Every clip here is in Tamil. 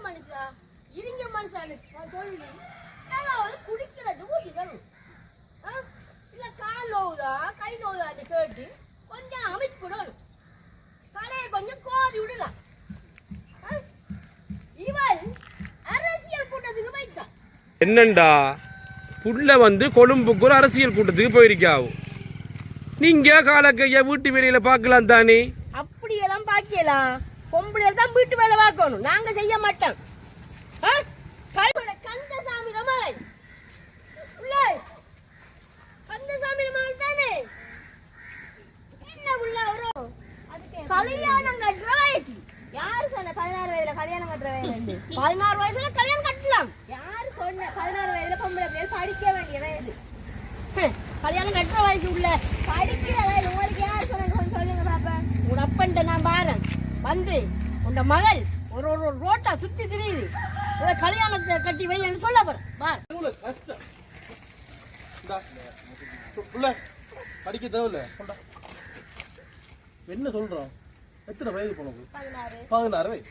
மனுஷா? இருங்க மனுஷான்னு சொல்லி ஏதாவது குடிக்கிறது ஊத்தி தரும் ஆ? இல்ல கால் நோவுதா கை நோவுதான்னு கேட்டு கொஞ்சம் அமைக்கணும் கலையை கொஞ்சம் கோதி விடலாம்? இவன் அரசியல் கூட்டத்துக்கு வைத்தான் என்னண்டா? புள்ள வந்து கொழும்புக்கு ஒரு அரசியல் கூட்டத்துக்கு போயிருக்காவு? நீங்க காலக்கைய வீட்டு வேலையில பார்க்கலாம் தானே? அப்படியெல்லாம் பாக்கலாம் பொம்பளை தான் வீட்டு வேலை பார்க்கணும். நாங்க செய்ய மாட்டோம். கந்தசாமி உள்ள. கந்தசாமி ரமன் தானே? என்ன உள்ள வரும் கல்யாணம் கட்டுற வயசு. யாரு சொன்ன பதினாறு வயதுல கல்யாணம் கட்டுற வயது பதினாறு வயசுல கல்யாணம் கட்டலாம். யாரு சொன்ன பதினாறு வயதுல பொம்பளை பிள்ளைகள் படிக்க வேண்டிய வயது கல்யாணம் கட்டுற வயசு உள்ள. படிக்கிற வயது உங்களுக்கு யாரு சொன்னு சொல்லுங்க பாப்பா. உன் அப்பன்ட்ட நான் பாரேன். வந்து உன் மகள் ஒரு ஒரு ஒரு ரோட்டா சுத்தி திரியுது. கல்யாணத்தை கட்டி வைன்னு சொல்ல போறேன். பார். படிக்க தேவையில்ல. என்ன சொல்றோம்? எத்தனை வயது உனக்கு பதினாறு. வயது.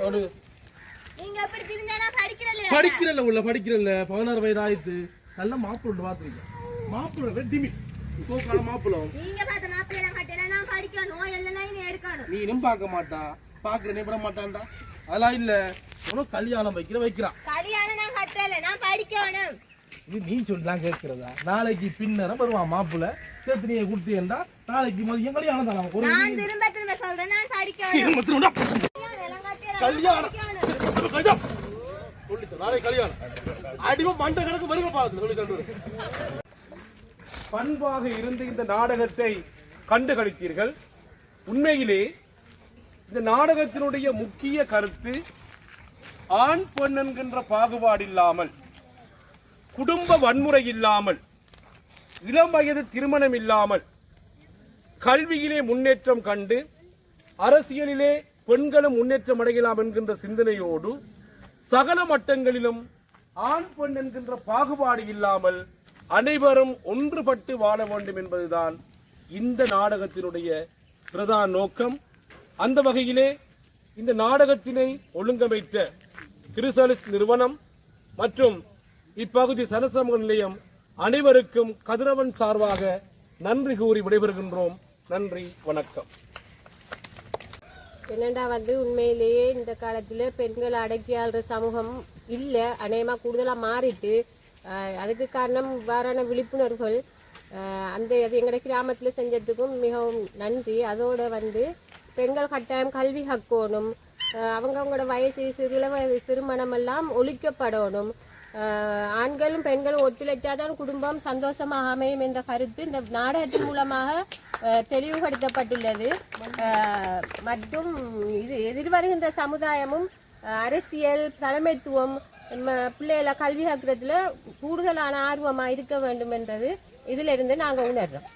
அவனுக்கு நீங்க எப்படி தெரிஞ்சானா படிக்கிறலையா படிக்கிறல்ல உள்ள படிக்கிறல்ல பதினாறு வயது ஆயிடுத்து நல்ல மாப்பிள்ளை பார்த்துருக்கேன். மாப்பிள்ளை டிமி போக்கான மாப்பிள்ளம் நீங்க பார்த்த மாப்பிள்ளை கட்டல நான் படிக்க நோய் எல்லாம் நீ எடுக்கணும். நீனும் பார்க்க மாட்டா. பாக்குற நீ விட மாட்டான்டா. அதெல்லாம் இல்ல. உனக்கு கல்யாணம் வைக்கிற வைக்கிறான் கல்யாணம் நான் கட்டல. நான் படிக்கணும். இது நீ சொல்லலாம் கேட்கிறதா? நாளைக்கு பின்னரம் வருவான் மாப்பிள்ளை. சேர்த்து நீ கொடுத்தீங்கன்னா நாளைக்கு மதியம் கல்யாணம் தானே. ஒரு நான் திரும்ப திரும்ப சொல்றேன். நான் படிக்கணும். கல்யாணம். படிக்கணும். நாளைக்கு கல்யாணம். அடிமை மண்டை கணக்கு வருங்க பாத்து சொல்லி தண்டு பண்பாக இருந்து இந்த நாடகத்தை கண்டுகளித்தீர்கள். உண்மையிலே இந்த நாடகத்தினுடைய முக்கிய கருத்து ஆண் பெண் என்கின்ற பாகுபாடு இல்லாமல் குடும்ப வன்முறை இல்லாமல் இளம் வயது திருமணம் இல்லாமல் கல்வியிலே முன்னேற்றம் கண்டு அரசியலிலே பெண்களும் முன்னேற்றம் அடையலாம் என்கின்ற சிந்தனையோடு சகல மட்டங்களிலும் ஆண் பெண் என்கின்ற பாகுபாடு இல்லாமல் அனைவரும் ஒன்றுபட்டு வாழ வேண்டும் என்பதுதான் இந்த நாடகத்தினுடைய பிரதான நோக்கம். அந்த வகையிலே இந்த நாடகத்தினை ஒழுங்கமைத்த கிறிசலிஸ் நிறுவனம் மற்றும் இப்பகுதி சனசமூக நிலையம் அனைவருக்கும் கதிரவன் சார்பாக நன்றி கூறி விடைபெறுகின்றோம். நன்றி வணக்கம். என்னண்டா வந்து உண்மையிலேயே இந்த காலத்தில் பெண்கள் அடக்கி ஆள்ற சமூகம் இல்லை அநேகமாக கூடுதலாக மாறிட்டு அதுக்கு காரணம் இவ்வாறான விழிப்புணர்வுகள். அந்த அது எங்கட கிராமத்தில் செஞ்சதுக்கும் மிகவும் நன்றி. அதோடு வந்து பெண்கள் கட்டாயம் கல்வி கக்கணும் அவங்கவுங்களோட வயசு சிறுல வயது எல்லாம் ஒழிக்கப்படணும் ஆண்களும் பெண்களும் ஒத்துழைச்சாதான் குடும்பம் சந்தோஷமாக அமையும் என்ற கருத்து இந்த நாடகத்தின் மூலமாக தெளிவுபடுத்தப்பட்டுள்ளது. மற்றும் இது எதிர்வருகின்ற சமுதாயமும் அரசியல் தலைமைத்துவம் நம்ம பிள்ளைகளை கல்வி கற்கிறதுல கூடுதலான ஆர்வமா இருக்க வேண்டும் என்றது இதிலிருந்து நாங்க உணர்றோம்.